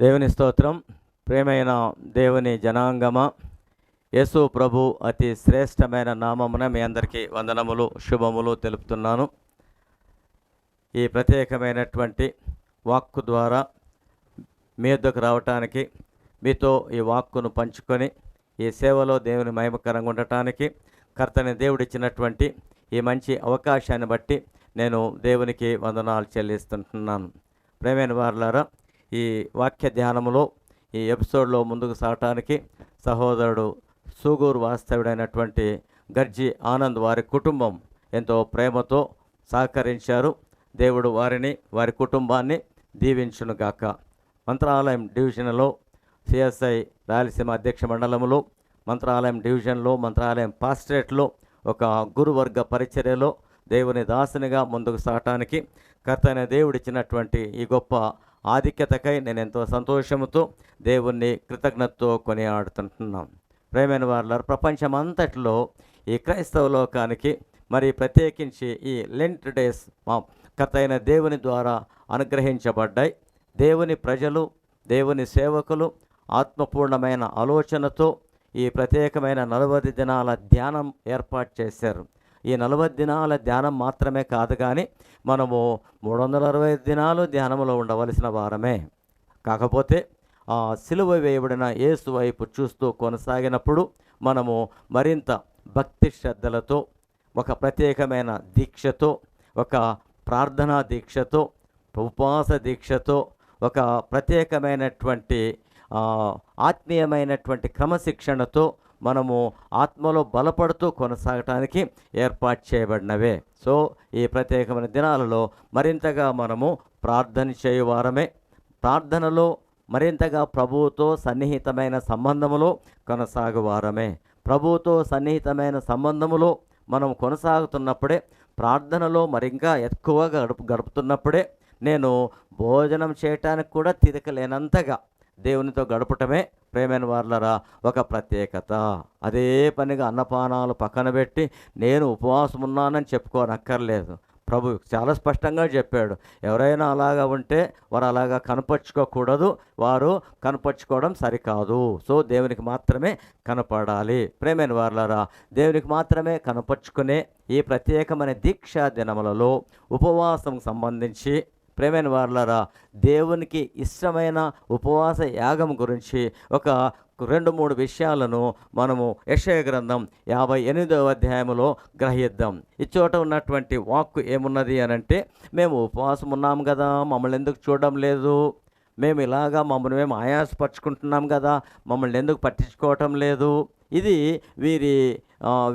దేవుని స్తోత్రం. ప్రేమైన దేవుని జనాంగమ యేసు ప్రభు అతి శ్రేష్టమైన నామమున మీ అందరికీ వందనములు శుభములు తెలుపుతున్నాను. ఈ ప్రత్యేకమైనటువంటి వాక్కు ద్వారా మీ వద్దకు రావటానికి మీతో ఈ వాక్కును పంచుకొని ఈ సేవలో దేవుని మహిమకరంగా ఉండటానికి కర్తని దేవుడిచ్చినటువంటి ఈ మంచి అవకాశాన్ని బట్టి నేను దేవునికి వందనాలు చెల్లిస్తుంటున్నాను. ప్రేమైన వారులారా ఈ వాక్య ధ్యానములో ఈ ఎపిసోడ్లో ముందుకు సాగటానికి సహోదరుడు సూగూరు వాస్తవుడైనటువంటి గర్జీ ఆనంద్ వారి కుటుంబం ఎంతో ప్రేమతో సహకరించారు. దేవుడు వారిని వారి కుటుంబాన్ని దీవించునుగాక. మంత్రాలయం డివిజన్లో సిఎస్ఐ రాయలసీమ అధ్యక్ష మండలంలో మంత్రాలయం డివిజన్లో మంత్రాలయం పాస్టరేట్లో ఒక గురువర్గ పరిచర్యలో దేవుని దాసునిగా ముందుకు సాగటానికి కర్తైన దేవుడిచ్చినటువంటి ఈ గొప్ప ఆధిక్యతకై నేను ఎంతో సంతోషంతో దేవుణ్ణి కృతజ్ఞతతో కొనియాడుతుంటున్నాం. ప్రేమైన వారు ప్రపంచమంతటిలో ఈ క్రైస్తవ లోకానికి మరి ప్రత్యేకించి ఈ లెంట్ డేస్ మా కథైన దేవుని ద్వారా అనుగ్రహించబడ్డాయి. దేవుని ప్రజలు దేవుని సేవకులు ఆత్మపూర్ణమైన ఆలోచనతో ఈ ప్రత్యేకమైన నలభై దినాల ధ్యానం ఏర్పాటు చేశారు. ఈ నలభై దినాల ధ్యానం మాత్రమే కాదు కానీ మనము మూడు వందల అరవై దినాలు ధ్యానంలో ఉండవలసిన వారమే. కాకపోతే ఆ సిలువ వేయబడిన యేసు వైపు చూస్తూ కొనసాగినప్పుడు మనము మరింత భక్తి శ్రద్ధలతో ఒక ప్రత్యేకమైన దీక్షతో ఒక ప్రార్థనా దీక్షతో ఉపవాస దీక్షతో ఒక ప్రత్యేకమైనటువంటి ఆత్మీయమైనటువంటి క్రమశిక్షణతో మనము ఆత్మలో బలపడుతూ కొనసాగటానికి ఏర్పాటు చేయబడినవే. సో ఈ ప్రత్యేకమైన దినాలలో మరింతగా మనము ప్రార్థన చేయువారమే. ప్రార్థనలో మరింతగా ప్రభువుతో సన్నిహితమైన సంబంధములో కొనసాగువారమే. ప్రభువుతో సన్నిహితమైన సంబంధములో మనం కొనసాగుతున్నప్పుడే ప్రార్థనలో మరింకా ఎక్కువగా గడుపు గడుపుతున్నప్పుడే నేను భోజనం చేయటానికి కూడా తిరకలేనంతగా దేవునితో గడపటమే ప్రేమైన వార్లరా ఒక ప్రత్యేకత. అదే పనిగా అన్నపానాలు పక్కన పెట్టి నేను ఉపవాసం ఉన్నానని చెప్పుకోనక్కర్లేదు. ప్రభు చాలా స్పష్టంగా చెప్పాడు. ఎవరైనా అలాగా ఉంటే వారు అలాగా కనపరుచుకోకూడదు. వారు కనపరుచుకోవడం సరికాదు. సో దేవునికి మాత్రమే కనపడాలి. ప్రేమైన వార్లరా దేవునికి మాత్రమే కనపరుచుకునే ఈ ప్రత్యేకమైన దీక్షా దినములలో ఉపవాసం సంబంధించి ప్రేమైన వారులారా దేవునికి ఇష్టమైన ఉపవాస యాగం గురించి ఒక రెండు మూడు విషయాలను మనము యశయ గ్రంథం యాభై ఎనిమిదవ అధ్యాయములో గ్రహిద్దాం. ఈ చోట ఉన్నటువంటి వాక్కు ఏమున్నది అని అంటే మేము ఉపవాసం ఉన్నాం కదా మమ్మల్ని ఎందుకు చూడడం లేదు? మేము ఇలాగా మమ్మల్ని మేము ఆయాసపరుచుకుంటున్నాం కదా మమ్మల్ని ఎందుకు పట్టించుకోవటం లేదు? ఇది వీరి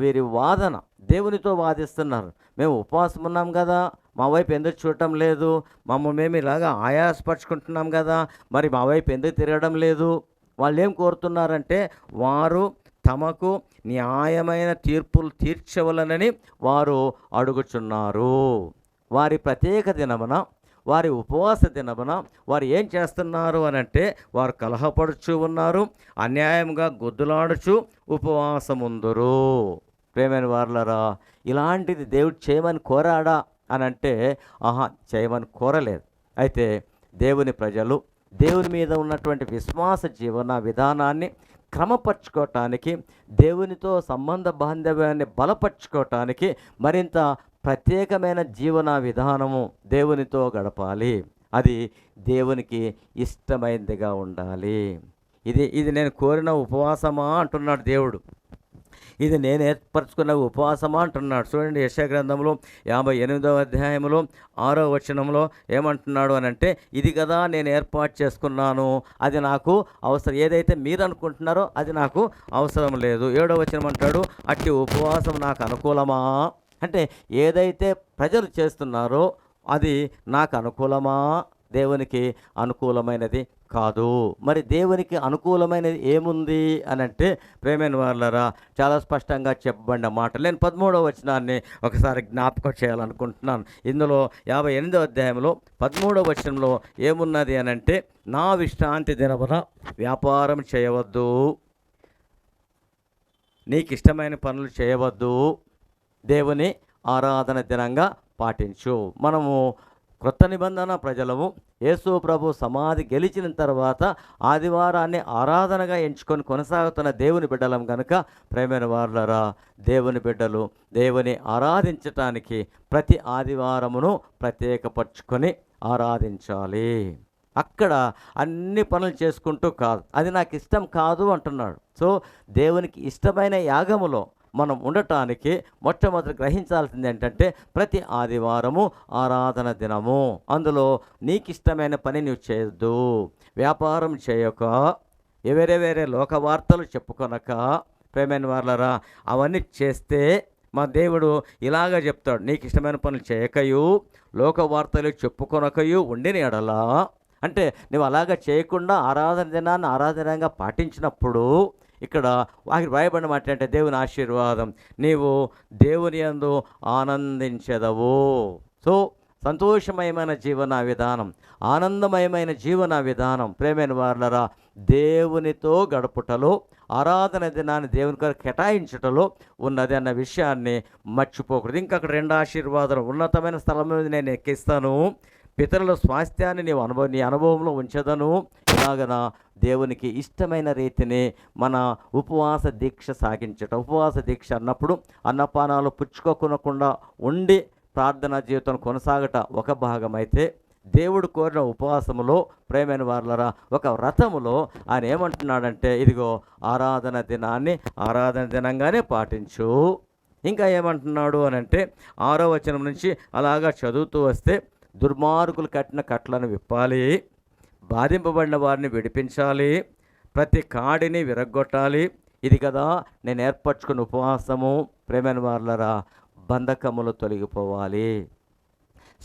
వీరి వాదన. దేవునితో వాదిస్తున్నారు. మేము ఉపవాసం ఉన్నాం కదా మా వైపు ఎందుకు చూడటం లేదు మమ్మల్ని మేము ఇలాగా ఆయాసపరుచుకుంటున్నాం కదా మరి మా వైపు ఎందుకు తిరగడం లేదు? వాళ్ళు ఏం కోరుతున్నారంటే వారు తమకు న్యాయమైన తీర్పులు తీర్చవలనని వారు అడుగుచున్నారు. వారి ప్రత్యేక దినమున వారి ఉపవాస దినమున వారు ఏం చేస్తున్నారు అని అంటే వారు కలహపడుచు ఉన్నారు అన్యాయంగా గొద్దులాడుచు ఉపవాసముందురు. ప్రేమైన వార్లరా ఇలాంటిది దేవుడు చేయమని కోరాడా అని అంటే ఆహా చేయమని కోరలేదు. అయితే దేవుని ప్రజలు దేవుని మీద ఉన్నటువంటి విశ్వాస జీవన విధానాన్ని క్రమపరచుకోవటానికి దేవునితో సంబంధ బాంధవ్యాన్ని బలపరచుకోవటానికి మరింత ప్రత్యేకమైన జీవన విధానము దేవునితో గడపాలి. అది దేవునికి ఇష్టమైనదిగా ఉండాలి. ఇది ఇది నేను కోరిన ఉపవాసమా అంటున్నాడు దేవుడు. ఇది నేను ఏర్పరచుకున్న ఉపవాసమా అంటున్నాడు. చూడండి యశగ్రంథంలో యాభై ఎనిమిదవ అధ్యాయంలో ఆరో వచనంలో ఏమంటున్నాడు అని అంటే ఇది కదా నేను ఏర్పాటు చేసుకున్నాను. అది నాకు అవసరం. ఏదైతే మీరు అనుకుంటున్నారో అది నాకు అవసరం లేదు. ఏడో వచనం అంటాడు అట్టి ఉపవాసం నాకు అనుకూలమా? అంటే ఏదైతే ప్రజలు చేస్తున్నారో అది నాకు అనుకూలమా? దేవునికి అనుకూలమైనది కాదు. మరి దేవునికి అనుకూలమైనది ఏముంది అని అంటే ప్రేమైన వాళ్ళరా చాలా స్పష్టంగా చెప్పబడిన మాట నేను పదమూడవ వచనాన్ని ఒకసారి జ్ఞాపకం చేయాలనుకుంటున్నాను. ఇందులో యాభై ఎనిమిదవ అధ్యాయంలో పదమూడవ వచనంలో ఏమున్నది అని అంటే నా విశ్రాంతి దినమున వ్యాపారం చేయవద్దు. నీకు ఇష్టమైన పనులు చేయవద్దు. దేవుని ఆరాధన దినంగా పాటించు. మనము క్రొత్త నిబంధన ప్రజలము యేసు ప్రభు సమాధి గెలిచిన తర్వాత ఆదివారాన్ని ఆరాధనగా ఎంచుకొని కొనసాగుతున్న దేవుని బిడ్డలం కనుక ప్రేమైన వారులరా దేవుని బిడ్డలు దేవుని ఆరాధించటానికి ప్రతి ఆదివారమును ప్రత్యేకపరుచుకొని ఆరాధించాలి. అక్కడ అన్ని పనులు చేసుకుంటూ కాదు. అది నాకు ఇష్టం కాదు అంటున్నాడు. సో దేవునికి ఇష్టమైన యాగములో మనం ఉండటానికి మొట్టమొదటి గ్రహించాల్సింది ఏంటంటే ప్రతి ఆదివారము ఆరాధన దినము. అందులో నీకు ఇష్టమైన పని నువ్వు చేయొద్దు. వ్యాపారం చేయక వేరే వేరే లోక వార్తలు చెప్పుకొనక ప్రేమైన వాళ్ళరా అవన్నీ చేస్తే మా దేవుడు ఇలాగ చెప్తాడు నీకు ఇష్టమైన పనులు చేయకయు లోక వార్తలు చెప్పుకొనకయు ఉండిన ఎడలా. అంటే నువ్వు అలాగ చేయకుండా ఆరాధన దినాన్ని ఆరాధనంగా పాటించినప్పుడు ఇక్కడ వాకి రాయబడిన మాట అంటే దేవుని ఆశీర్వాదం నీవు దేవుని అందు ఆనందించదవు. సో సంతోషమయమైన జీవన విధానం ఆనందమయమైన జీవన విధానం ప్రేమైన వార్లరా దేవునితో గడుపుటలో ఆరాధన దినాన్ని దేవుని కొరకు కేటాయించుటలో ఉన్నది అన్న విషయాన్ని మర్చిపోకూడదు. ఇంకా అక్కడ రెండు ఆశీర్వాదాలు ఉన్నతమైన స్థలం మీద నేను ఎక్కిస్తాను. పితరుల స్వాస్థ్యాన్ని నీవు అనుభవ నీ అనుభవంలో ఉంచదను. ఇలాగన దేవునికి ఇష్టమైన రీతిని మన ఉపవాస దీక్ష సాగించట. ఉపవాస దీక్ష అన్నప్పుడు అన్నపానాలు పుచ్చుకోకుండా ఉండి ప్రార్థనా జీవితం కొనసాగట ఒక భాగమైతే దేవుడు కోరిన ఉపవాసములో ప్రేమైన వార్లరా ఒక వ్రతములో ఆయన ఏమంటున్నాడంటే ఇదిగో ఆరాధన దినాన్ని ఆరాధన దినంగానే పాటించు. ఇంకా ఏమంటున్నాడు అని అంటే ఆరో వచనం నుంచి అలాగా చదువుతూ వస్తే దుర్మార్గులు కట్టిన కట్లను విప్పాలి బాధింపబడిన వారిని విడిపించాలి ప్రతి కాడిని విరగ్గొట్టాలి. ఇది కదా నేను ఏర్పరచుకున్న ఉపవాసము. ప్రేమైన వార్లరా బంధకములు తొలగిపోవాలి.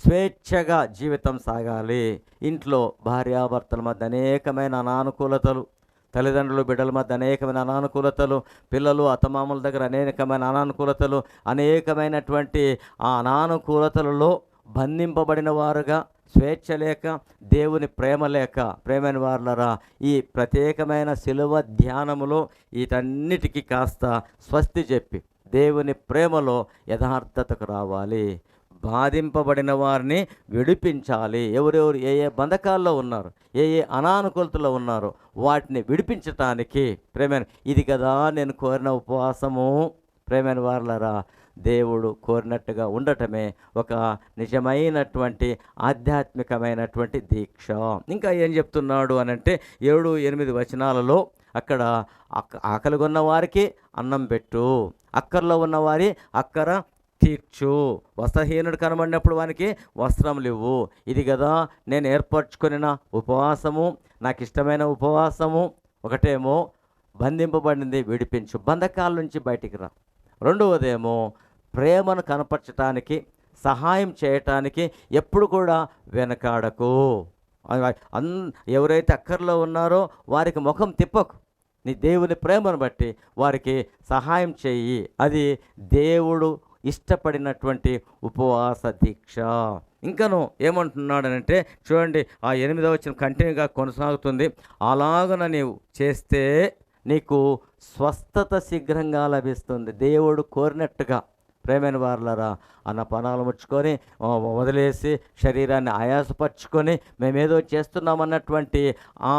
స్వేచ్ఛగా జీవితం సాగాలి. ఇంట్లో భార్యాభర్తల మధ్య అనేకమైన అనానుకూలతలు తల్లిదండ్రులు బిడ్డల మధ్య అనేకమైన అనానుకూలతలు పిల్లలు అత్తమామల దగ్గర అనేకమైన అనానుకూలతలు అనేకమైనటువంటి ఆ అనానుకూలతలలో బంధింపబడిన వారుగా స్వేచ్ఛ లేక దేవుని ప్రేమ లేక. ప్రేమైన వారులరా ఈ ప్రత్యేకమైన శిలువ ధ్యానములో వీటన్నిటికీ కాస్త స్వస్తి చెప్పి దేవుని ప్రేమలో యథార్థతకు రావాలి. బాధింపబడిన వారిని విడిపించాలి. ఎవరెవరు ఏ ఏ బంధకాల్లో ఉన్నారు ఏ ఏ అనానుకూలతలో ఉన్నారో వాటిని విడిపించటానికి ప్రేమైన ఇది కదా నేను కోరిన ఉపవాసము. ప్రేమైన వారులరా దేవుడు కోరినట్టుగా ఉండటమే ఒక నిజమైనటువంటి ఆధ్యాత్మికమైనటువంటి దీక్ష. ఇంకా ఏం చెప్తున్నాడు అని అంటే ఏడు ఎనిమిది వచనాలలో అక్కడ అక్క ఆకలి వారికి అన్నం పెట్టు. అక్కర్లో ఉన్నవారి అక్కర తీర్చు. వస్త్రహీనుడు కనబడినప్పుడు వానికి వస్త్రములు ఇవ్వు ఇది కదా నేను ఏర్పరచుకున్న ఉపవాసము నాకు ఇష్టమైన ఉపవాసము. ఒకటేమో బంధింపబడింది విడిపించు. బంధకాల నుంచి బయటికి రా. రెండవదేమో ప్రేమను కనపరచటానికి సహాయం చేయటానికి ఎప్పుడు కూడా వెనకాడకు. అన్ ఎవరైతే అక్కర్లో ఉన్నారో వారికి ముఖం తిప్పకు. నీ దేవుని ప్రేమను బట్టి వారికి సహాయం చెయ్యి అది దేవుడు ఇష్టపడినటువంటి ఉపవాస దీక్ష. ఇంకను ఏమంటున్నాడనంటే చూడండి ఆ ఎనిమిదవ వచ్చిన కంటిన్యూగా కొనసాగుతుంది. అలాగన నీవు చేస్తే నీకు స్వస్థత శీఘ్రంగా లభిస్తుంది. దేవుడు కోరినట్టుగా. ప్రేమైన వారులరా అన్న పనాలు ముచ్చుకొని వదిలేసి శరీరాన్ని ఆయాసపరుచుకొని మేమేదో చేస్తున్నామన్నటువంటి ఆ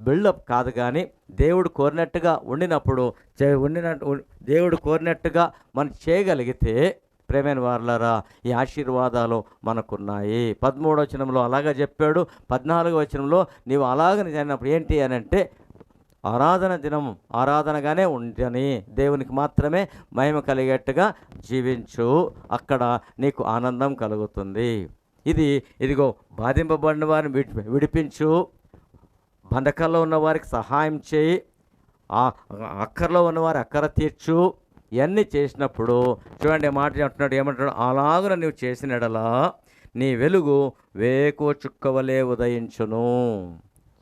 బిల్డప్ కాదు కానీ దేవుడు కోరినట్టుగా ఉండినప్పుడు చే- దేవుడు కోరినట్టుగా మనం చేయగలిగితే ప్రేమైన వారులారా ఈ ఆశీర్వాదాలు మనకున్నాయి. పదమూడవచనంలో అలాగా చెప్పాడు. పద్నాలుగో వచనంలో నీవు అలాగని చేసినప్పుడు ఏంటి అని అంటే ఆరాధన దినం ఆరాధనగానే ఉండని దేవునికి మాత్రమే మహిమ కలిగేట్టుగా జీవించు. అక్కడ నీకు ఆనందం కలుగుతుంది. ఇది ఇదిగో బాధింపబడిన వారిని విడి విడిపించు. బంధకాల్లో ఉన్న వారికి సహాయం చేయి. అక్కర్లో ఉన్నవారి అక్కర తీర్చు. ఇవన్నీ చేసినప్పుడు చూడండి మాట చెప్తున్నాడు ఏమంటాడు అలాగున నీవు చేసినడలా నీ వెలుగు వేకో చుక్కవలే ఉదయించును.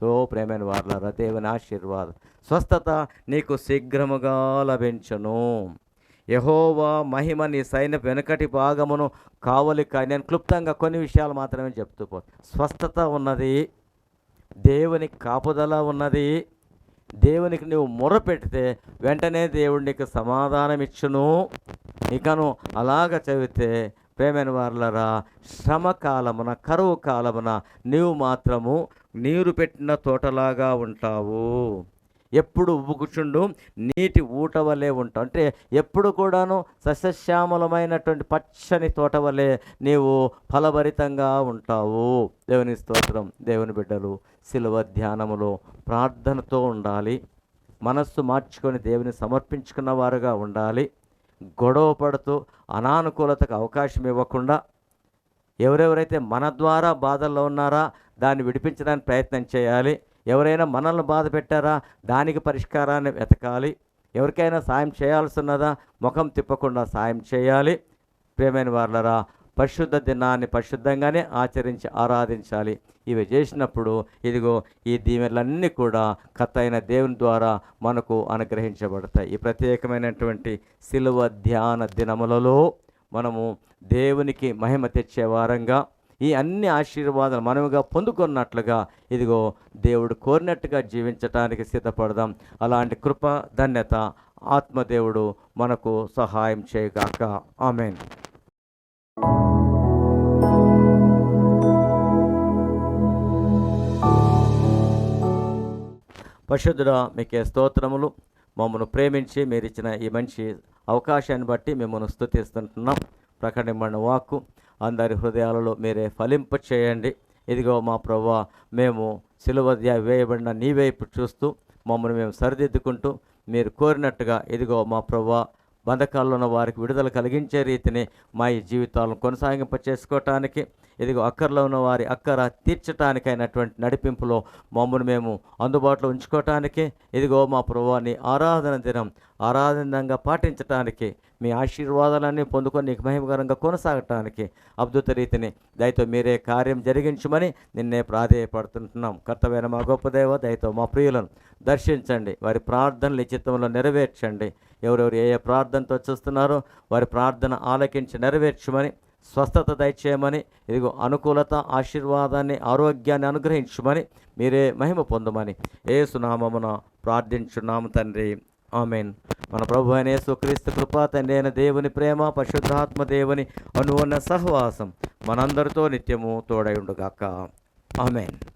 సో ప్రేమైన వార్లారా దేవుని ఆశీర్వాదం. స్వస్థత నీకు శీఘ్రముగా లభించును. యహోవా మహిమ నీ సైన్య వెనుకటి భాగమును కావలి కానీ నేను క్లుప్తంగా కొన్ని విషయాలు మాత్రమే చెప్తూ పో స్వస్థత ఉన్నది దేవుని కాపుదల ఉన్నది దేవునికి నువ్వు మొర పెడితే వెంటనే దేవుడు నీకు సమాధానం ఇచ్చును ఇకను అలాగ చదివితే ప్రేమైన వారులరా శ్రమ కాలమున కరువు కాలమున నీవు మాత్రము నీరు పెట్టిన తోటలాగా ఉంటావు. ఎప్పుడు ఉబ్బుకుచుండు నీటి ఊట వలె ఉంటావు. అంటే ఎప్పుడు కూడాను సస్యశ్యామలమైనటువంటి పచ్చని తోట వలె నీవు ఫలభరితంగా ఉంటావు. దేవుని స్తోత్రం దేవుని బిడ్డలు శిలువ ధ్యానములో ప్రార్థనతో ఉండాలి. మనస్సు మార్చుకొని దేవుని సమర్పించుకున్న వారుగా ఉండాలి. గొడవ పడుతూ అనానుకూలతకు అవకాశం ఇవ్వకుండా ఎవరెవరైతే మన ద్వారా బాధల్లో ఉన్నారా దాన్ని విడిపించడానికి ప్రయత్నం చేయాలి. ఎవరైనా మనల్ని బాధ పెట్టారా దానికి పరిష్కారాన్ని వెతకాలి. ఎవరికైనా సాయం చేయాల్సి ఉన్నదా ముఖం తిప్పకుండా సాయం చేయాలి. ప్రేమైన వాళ్ళరా పరిశుద్ధ దినాన్ని పరిశుద్ధంగానే ఆచరించి ఆరాధించాలి. ఇవి చేసినప్పుడు ఇదిగో ఈ దీవెనలన్నీ కూడా కథ అయిన దేవుని ద్వారా మనకు అనుగ్రహించబడతాయి. ఈ ప్రత్యేకమైనటువంటి శిలువ ధ్యాన దినములలో మనము దేవునికి మహిమ తెచ్చే వారంగా ఈ అన్ని ఆశీర్వాదాలు మనముగా పొందుకున్నట్లుగా ఇదిగో దేవుడు కోరినట్టుగా జీవించటానికి సిద్ధపడదాం. అలాంటి కృప ధన్యత ఆత్మదేవుడు మనకు సహాయం చేయగాక. ఆమెన్. పరిశుద్ధుడా మీకే స్తోత్రములు. మమ్మను ప్రేమించి మీరు ఇచ్చిన ఈ మంచి అవకాశాన్ని బట్టి మిమ్మల్ని స్థుతిస్తుంటున్నాం ప్రకటన వాక్కు అందరి హృదయాలలో మీరే ఫలింప చేయండి. ఇదిగో మా ప్రభా మేము సిలువ వేయబడిన నీ వైపు చూస్తూ మమ్మల్ని మేము సరిదిద్దుకుంటూ మీరు కోరినట్టుగా ఇదిగో మా ప్రభా బంధకాల్లో ఉన్న వారికి విడుదల కలిగించే రీతిని మా ఈ జీవితాలను కొనసాగింప చేసుకోవటానికి ఇదిగో అక్కర్లో ఉన్న వారి అక్కర తీర్చటానికైనటువంటి నడిపింపులో మమ్మల్ని మేము అందుబాటులో ఉంచుకోవటానికి ఇదిగో మా ప్రభువాన్ని ఆరాధన దినం ఆరాధనంగా పాటించటానికి మీ ఆశీర్వాదాలన్నీ పొందుకొని నీకు మహిమకరంగా కొనసాగటానికి అద్భుత రీతిని దయతో మీరే కార్యం జరిగించమని నిన్నే ప్రాధేయపడుతుంటున్నాం. కర్తవ్యమైన మా గొప్ప దేవ దయతో మా ప్రియులను దర్శించండి. వారి ప్రార్థనలు చిత్తంలో నెరవేర్చండి. ఎవరెవరు ఏ ఏ ప్రార్థనతో చూస్తున్నారో వారి ప్రార్థన ఆలకించి నెరవేర్చమని స్వస్థత దయచేయమని ఇదిగో అనుకూలత ఆశీర్వాదాన్ని ఆరోగ్యాన్ని అనుగ్రహించమని మీరే మహిమ పొందమని ఏ సునామమున ప్రార్థించున్నాము తండ్రి. ఆమెన్. మన ప్రభు అయిన యేసుక్రీస్తు కృపా తండ్రి అయిన దేవుని ప్రేమ పరిశుద్ధాత్మ దేవుని అనువన్న సహవాసం మనందరితో నిత్యము తోడై ఉండుగాక. ఆమెన్.